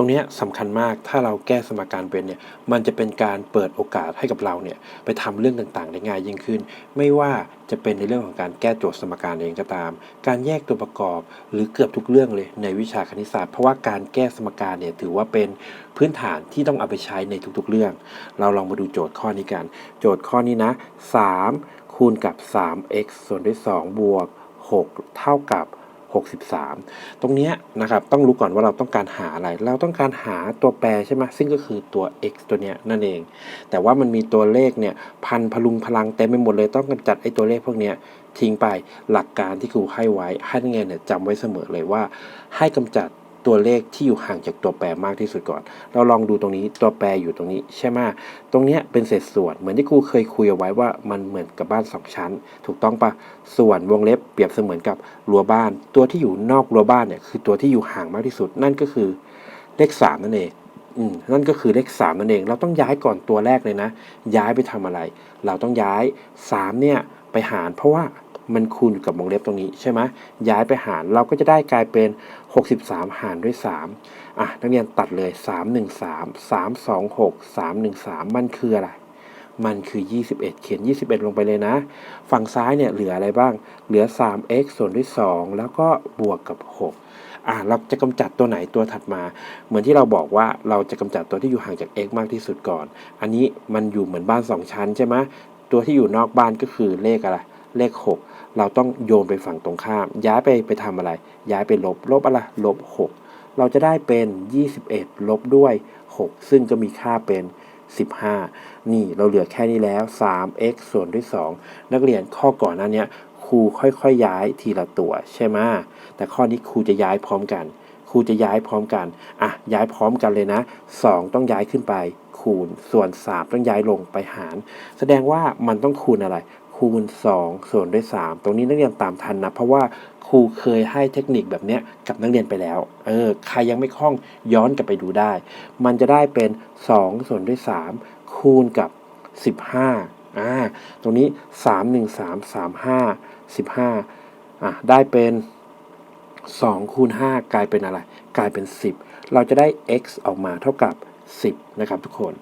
ตรงนี้ยสำคัญมากถ้าเราแก้สมการเป็นเนี่ยมันจะเป็นการเปิดโอกาสให้กับเราเนี่ยไปทำเรื่องต่างๆ ได้ง่ายยิ่งขึ้น ไม่ว่าจะเป็นในเรื่องของการแก้โจทย์สมการเองก็ตาม การแยกตัวประกอบ หรือเกือบทุกเรื่องเลยในวิชาคณิตศาสตร์ เพราะว่าการแก้สมการเนี่ยถือว่าเป็นพื้นฐานที่ต้องเอาไปใช้ในทุกๆเรื่อง เราลองมาดูโจทย์ข้อนี้กัน โจทย์ข้อนี้นะ 3 คูณกับ 3x ส่วนด้วย2บวก6 เท่ากับ 63 ตรงนี้นะครับต้องรู้ก่อนว่าเราต้องการหาอะไร เราต้องการหาตัวแปรใช่ไหมซึ่งก็คือตัว x ตัวเนี้ยนั่นเอง แต่ว่ามันมีตัวเลขเนี่ยพันพลุงพลังเต็มไปหมดเลยต้องกำจัดไอ้ตัวเลขพวกเนี้ยทิ้งไปหลักการที่ครูให้ไว้ให้นักเรียนเนี่ยจำไว้เสมอเลยว่า ให้กำจัด ตัวเลขที่อยู่ห่างจากตัวแปรมากที่สุดก่อน เราลองดูตรงนี้ตัวแปรอยู่ตรงนี้ใช่ไหมตรงเนี้ยเป็นเศษส่วนเหมือนที่ครูเคยคุยเอาไว้ว่ามันเหมือนกับบ้านสองชั้น ถูกต้องปะส่วนวงเล็บเปรียบเสมือนกับรั้วบ้าน ตัวที่อยู่นอกรั้วบ้านเนี่ยคือตัวที่อยู่ห่างมากที่สุด นั่นก็คือเลขสามนั่นเองนั่นก็คือเลขสามนั่นเอง เราต้องย้ายก่อนตัวแรกเลยนะ ย้ายไปทำอะไร เราต้องย้ายสามเนี่ยไปหารเพราะว่า มันคูณอยู่กับวงเล็บตรงนี้ใช่ไหมย้ายไปหารเราก็จะได้กลายเป็น 63 หารด้วย 3 อะ นักเรียนตัดเลย 3 1 3 3 2 6 3 1 3 มันคืออะไร มันคือ 21 เขียน 21 ลงไปเลยนะ ฝั่งซ้ายเนี่ยเหลืออะไรบ้าง เหลือ 3x ส่วนด้วย 2 แล้วก็บวกกับ 6อะเราจะกำจัดตัวไหนตัวถัดมา เหมือนที่เราบอกว่าเราจะกำจัดตัวที่อยู่ห่างจาก x มากที่สุดก่อน อันนี้มันอยู่เหมือนบ้าน 2 ชั้นใช่ไหมตัวที่อยู่นอกบ้านก็คือเลขอะไร เลข 6 เราต้องโยนไปฝั่งตรงข้าม ย้ายไปไปทำอะไร ย้ายไปลบ ลบอะไรลบ 6 เราจะได้เป็น 21 ลบด้วย 6 ซึ่งก็มีค่าเป็น 15 นี่เราเหลือแค่นี้แล้ว 3x ส่วนด้วย 2 นักเรียนข้อก่อนหน้าเนี้ยครูค่อยๆย้ายทีละตัวใช่ไหมแต่ข้อนี้ครูจะย้ายพร้อมกัน ครูจะย้ายพร้อมกัน อะ ย้ายพร้อมกันเลยนะ 2 ต้องย้ายขึ้นไป คูณ ส่วน 3 ต้องย้ายลงไปหาร แสดงว่ามันต้องคูณอะไร คูณ 2 ส่วนด้วย 3 ตรงนี้นักเรียนตามทันนะ เพราะว่าครูเคยให้เทคนิคแบบนี้กับนักเรียนไปแล้ว เออ ใครยังไม่คล่องย้อนกลับไปดูได้ มันจะได้เป็น 2 ส่วนด้วย 3 คูณกับ 15 อ่า ตรงนี้ 3 1 3 3 5 15 อะ ได้เป็น 2 คูณ 5 กลายเป็นอะไร กลายเป็น 10 เราจะได้ x ออกมาเท่ากับ 10 นะครับทุกคน